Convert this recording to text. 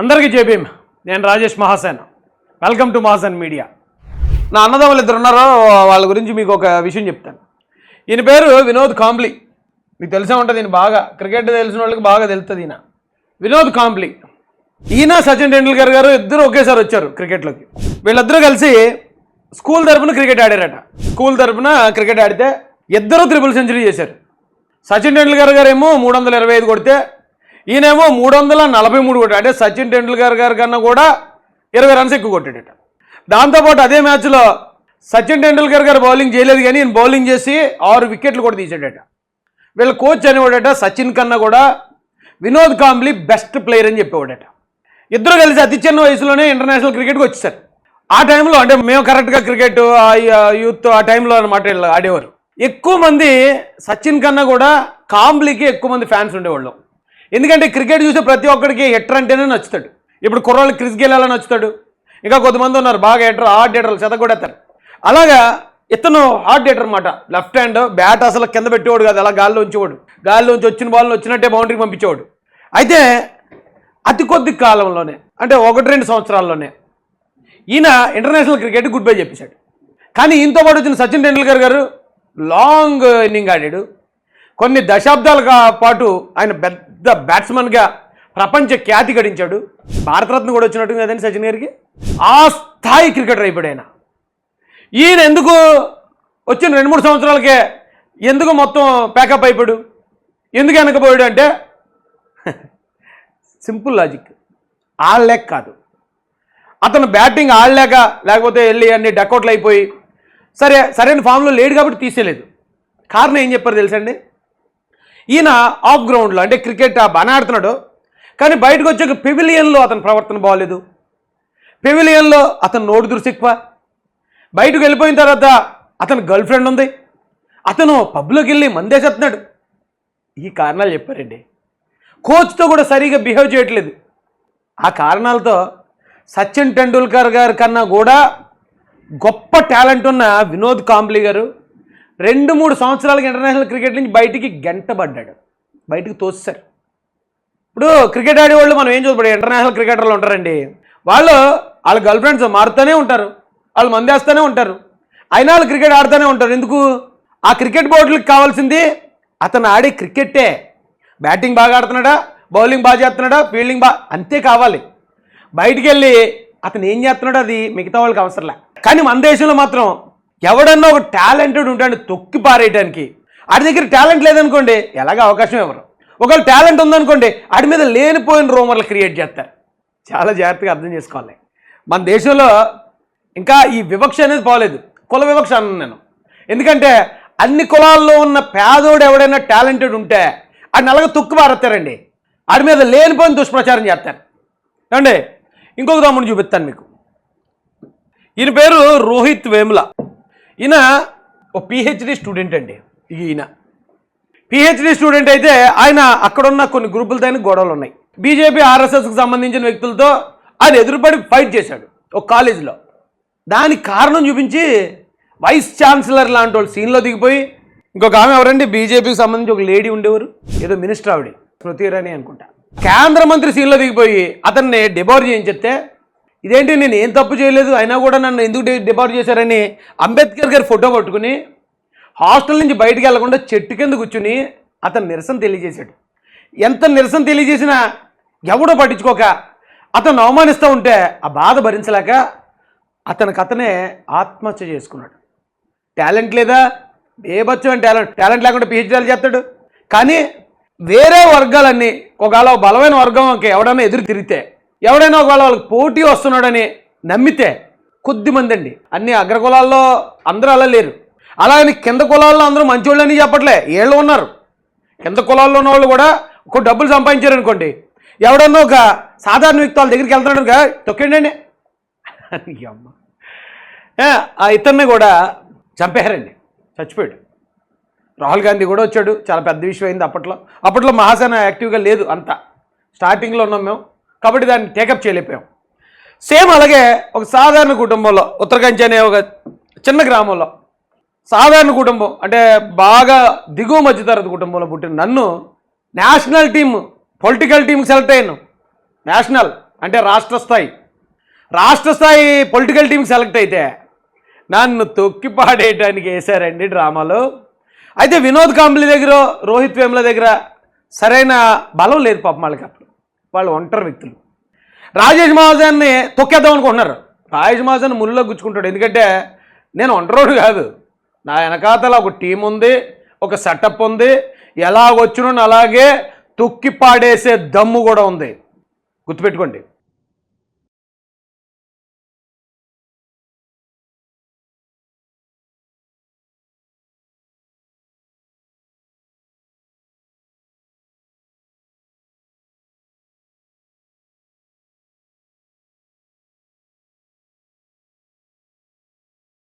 అందరికీ జేబీఎం నేను Rajesh Mahasen. Welcome to Mahasen media నా అన్నదమ్ములు ఇద్దరు ఉన్నారో? వాళ్ళ గురించి మీకు ఒక విషయం చెప్తాను. ఈయన పేరు వినోద్ కాంబ్లీ. మీకు తెలిసే ఉంటుంది ఈయన బాగా క్రికెట్ తెలిసిన వాళ్ళకి బాగా తెలుస్తుంది ఈయన. వినోద్ కాంబ్లీ. ఈయన సచిన్ టెండూల్కర్ గారు ఇద్దరు ఒకేసారి వచ్చారు క్రికెట్లోకి వీళ్ళిద్దరూ కలిసి స్కూల్ తరపున క్రికెట్ ఆడారట. స్కూల్ తరఫున క్రికెట్ ఆడితే ఇద్దరు త్రిపుల్ సెంచరీ చేశారు. సచిన్ టెండూల్కర్ గారు ఏమో మూడు వందల ఇరవై ఐదు కొడితే ఈయనేమో మూడు వందల నలభై మూడు కొట్టాడు. అంటే సచిన్ టెండూల్కర్ గారి కన్నా కూడా ఇరవై రన్స్ ఎక్కువ కొట్టాడట. దాంతోపాటు అదే మ్యాచ్లో సచిన్ టెండూల్కర్ గారు బౌలింగ్ చేయలేదు కానీ ఈయన బౌలింగ్ చేసి ఆరు వికెట్లు కూడా తీసాడట వీళ్ళ కోచ్ అనేవాడట సచిన్ కన్నా కూడా వినోద్ కాంబ్లీ బెస్ట్ ప్లేయర్ అని చెప్పేవాడట. ఇద్దరు కలిసి అతి చిన్న వయసులోనే ఇంటర్నేషనల్ క్రికెట్కి వచ్చేసారు. ఆ టైంలో అంటే మేము కరెక్ట్గా క్రికెట్ యూత్ ఆ టైంలో అనమాట ఆడేవారు. ఎక్కువ మంది సచిన్ కన్నా కూడా కాంబ్లీకి ఎక్కువ మంది ఫ్యాన్స్ ఉండేవాళ్ళు. ఎందుకంటే క్రికెట్ చూసే ప్రతి ఒక్కడికి ఎట్ర అంటేనే నచ్చుతాడు. ఇప్పుడు కుర్రాళ్ళు క్రిస్ గెలాలని నచ్చుతాడు? ఇంకా కొంతమంది ఉన్నారు బాగా హెటర్ హార్డ్ హెటర్లు చెతగొడేస్తారు అలాగా ఇతను హార్డ్ ఎటర్ అనమాట లెఫ్ట్ హ్యాండ్ బ్యాట్ అసలు కింద పెట్టేవాడు కాదు అలా గాల్లో ఉంచేవాడు. గాల్లో ఉంచి వచ్చిన బాల్ని వచ్చినట్టే బౌండరీకి పంపించేవాడు. అయితే అతి కొద్ది కాలంలోనే అంటే ఒకటి రెండు సంవత్సరాల్లోనే ఈయన ఇంటర్నేషనల్ క్రికెట్ గుడ్ బై చెప్పేశాడు. కానీ ఈయనతో పాటు వచ్చిన సచిన్ టెండూల్కర్ గారు లాంగ్ ఇన్నింగ్ ఆడాడు. కొన్ని దశాబ్దాల పాటు ఆయన పెద్ద బ్యాట్స్మన్గా ప్రపంచ ఖ్యాతి గడించాడు. భారతరత్న కూడా వచ్చినట్టు కదండి సచిన్ గారికి? ఆ స్థాయి క్రికెటర్ అయిపోయాడు ఆయన. ఈయన ఎందుకు వచ్చిన రెండు మూడు సంవత్సరాలకే ఎందుకు మొత్తం ప్యాకప్ అయిపోయాడు? ఎందుకు వెనకపోయాడు అంటే సింపుల్ లాజిక్. ఆడలేక కాదు. అతను బ్యాటింగ్ ఆడలేక లేకపోతే వెళ్ళి అన్ని డకౌట్లు అయిపోయి సరే సరైన ఫామ్లో లేడు కాబట్టి తీసేయలేదు. కారణం ఏం చెప్పారు తెలుసండి ఈయన ఆఫ్ గ్రౌండ్లో అంటే క్రికెట్ బాగానే ఆడుతున్నాడు. కానీ బయటకు వచ్చాక పెవిలియన్లో అతని ప్రవర్తన బాగోలేదు పెవిలియన్లో అతను నోటు దురుసు బయటకు వెళ్ళిపోయిన తర్వాత అతను గర్ల్ ఫ్రెండ్ ఉంది. అతను పబ్లోకి వెళ్ళి మందేసేస్తున్నాడు ఈ కారణాలు చెప్పారండి. కోచ్తో కూడా సరిగా బిహేవ్ చేయట్లేదు. ఆ కారణాలతో సచిన్ టెండూల్కర్ గారి కన్నా కూడా గొప్ప టాలెంట్ ఉన్న వినోద్ కాంబ్లీ గారు రెండు మూడు సంవత్సరాలకి ఇంటర్నేషనల్ క్రికెట్ నుంచి బయటికి గంటపడ్డాడు బయటికి తోస్తారు ఇప్పుడు క్రికెట్ ఆడేవాళ్ళు మనం ఏం చూడబడి ఇంటర్నేషనల్ క్రికెటర్లు ఉంటారండి. వాళ్ళు వాళ్ళ గర్ల్ ఫ్రెండ్స్ మారుతూనే ఉంటారు. వాళ్ళు మందేస్తూనే ఉంటారు. అయినా వాళ్ళు క్రికెట్ ఆడుతూనే ఉంటారు. ఎందుకు? ఆ క్రికెట్ బోర్డులకు కావాల్సింది అతను ఆడే క్రికెట్టే బ్యాటింగ్ బాగా ఆడుతున్నాడా? బౌలింగ్ బాగా చేస్తున్నాడా? ఫీల్డింగ్ బా అంతే కావాలి. బయటికి వెళ్ళి అతను ఏం చేస్తున్నాడో అది మిగతా వాళ్ళకి అవసరంలే. కానీ మన దేశంలో మాత్రం ఎవడన్నా ఒక టాలెంటెడ్ ఉంటాడు తొక్కి పారేయడానికి ఆడి దగ్గర టాలెంట్ లేదనుకోండి ఎలాగ అవకాశం ఇవ్వరు. ఒకవేళ టాలెంట్ ఉందనుకోండి ఆడి మీద లేనిపోయిన రూమర్లు క్రియేట్ చేస్తారు. చాలా జాగ్రత్తగా అర్థం చేసుకోవాలి. మన దేశంలో ఇంకా ఈ వివక్ష అనేది పోలేదు. కుల వివక్ష అన్నాను నేను. ఎందుకంటే అన్ని కులాల్లో ఉన్న పేదోడు ఎవడైనా టాలెంటెడ్ ఉంటే ఆడిని అలాగ తొక్కు పారేస్తారండి? ఆడి మీద లేనిపోయిన దుష్ప్రచారం చేస్తారు. ఏమండి? ఇంకొక తమ్ముడు చూపిస్తాను మీకు. ఈయన పేరు రోహిత్ వేముల. ఈయన ఒక పిహెచ్డి స్టూడెంట్ అండి. ఈయన. పిహెచ్డి స్టూడెంట్ అయితే ఆయన అక్కడున్న కొన్ని గ్రూపులతో ఆయన గొడవలు ఉన్నాయి. బీజేపీ ఆర్ఎస్ఎస్కి సంబంధించిన వ్యక్తులతో ఆయన ఎదురుపడి ఫైట్ చేశాడు ఒక కాలేజీలో దానికి కారణం చూపించి వైస్ ఛాన్సలర్ లాంటి వాళ్ళు సీన్లో దిగిపోయి ఇంకొక ఆమె ఎవరండి? బీజేపీకి సంబంధించి ఒక లేడీ ఉండేవారు. ఏదో మినిస్టర్ ఆవిడ. స్మృతి ఇరానీ అనుకుంటా. కేంద్ర మంత్రి సీన్లో దిగిపోయి అతన్ని డిబోర్ చేయించేస్తే ఇదేంటి నేను ఏం తప్పు చేయలేదు? అయినా కూడా నన్ను ఎందుకు డిపార్ట్ చేశారని అంబేద్కర్ గారి ఫోటో పట్టుకుని హాస్టల్ నుంచి బయటికి వెళ్ళకుండా చెట్టు కింద కూర్చుని అతను నిరసన తెలియజేశాడు. ఎంత నిరసన తెలియజేసినా ఎవడో పట్టించుకోక అతను అవమానిస్తూ ఉంటే ఆ బాధ భరించలేక అతనికి అతనే ఆత్మహత్య చేసుకున్నాడు. టాలెంట్ లేదా? బేబచ్చమైన టాలెంట్ టాలెంట్ లేకుండా పిహెచ్డీలు చేస్తాడు. కానీ వేరే వర్గాలన్నీ ఒకవేళ బలమైన వర్గంకి ఎవడన్నా ఎదురు తిరిగితే ఎవడైనా ఒకవేళ వాళ్ళకి పోటీ వస్తున్నాడని నమ్మితే కొద్ది మంది అండి అన్ని అగ్రకులాల్లో అందరూ అలా లేరు. అలాగని కింద కులాల్లో అందరూ మంచోళ్ళని చెప్పట్లే. ఏళ్ళు ఉన్నారు. కింద కులాల్లో ఉన్న వాళ్ళు కూడా ఒక డబ్బులు సంపాదించారు అనుకోండి ఎవడన్నా ఒక సాధారణ వ్యక్తి వాళ్ళ దగ్గరికి వెళ్తున్నాడు తొక్కండి అమ్మ. ఆ ఇతన్ని కూడా చంపేశారండి. చచ్చిపోయాడు. రాహుల్ గాంధీ కూడా వచ్చాడు. చాలా పెద్ద విషయం అయింది అప్పట్లో. అప్పట్లో మహాసేన యాక్టివ్గా లేదు అంత. స్టార్టింగ్లో ఉన్నాం మేము. కాబట్టి దాన్ని టేకప్ చేయలేకపోయాం. సేమ్ అలాగే ఒక సాధారణ కుటుంబంలో ఉత్తరకంచి అనే ఒక చిన్న గ్రామంలో సాధారణ కుటుంబం అంటే బాగా దిగువ మధ్యతరగతి కుటుంబంలో పుట్టిన నన్ను నేషనల్ టీమ్ పొలిటికల్ టీంకి సెలెక్ట్ అయ్యాను. నేషనల్ అంటే రాష్ట్ర స్థాయి. రాష్ట్ర స్థాయి పొలిటికల్ టీం సెలెక్ట్ అయితే నన్ను తొక్కి పాడేయటానికి వేశారండి డ్రామాలో. అయితే వినోద్ కాంబ్లీ దగ్గర రోహిత్ వేముల దగ్గర సరైన బలం లేదు పాపం వాళ్ళకి వాళ్ళు ఒంటరి వ్యక్తులు. రాజేష్ మహాజన్ని తొక్కేద్దాం అనుకుంటున్నారు. రాజేష్ మహాజన్ ముళ్ళలో గుచ్చుకుంటాడు. ఎందుకంటే నేను ఒంటరోడు కాదు. నా వెనకాతల ఒక టీం ఉంది ఒక సెటప్ ఉంది. ఎలా వచ్చినో అలాగే తొక్కి పాడేసే దమ్ము కూడా ఉంది. గుర్తుపెట్టుకోండి.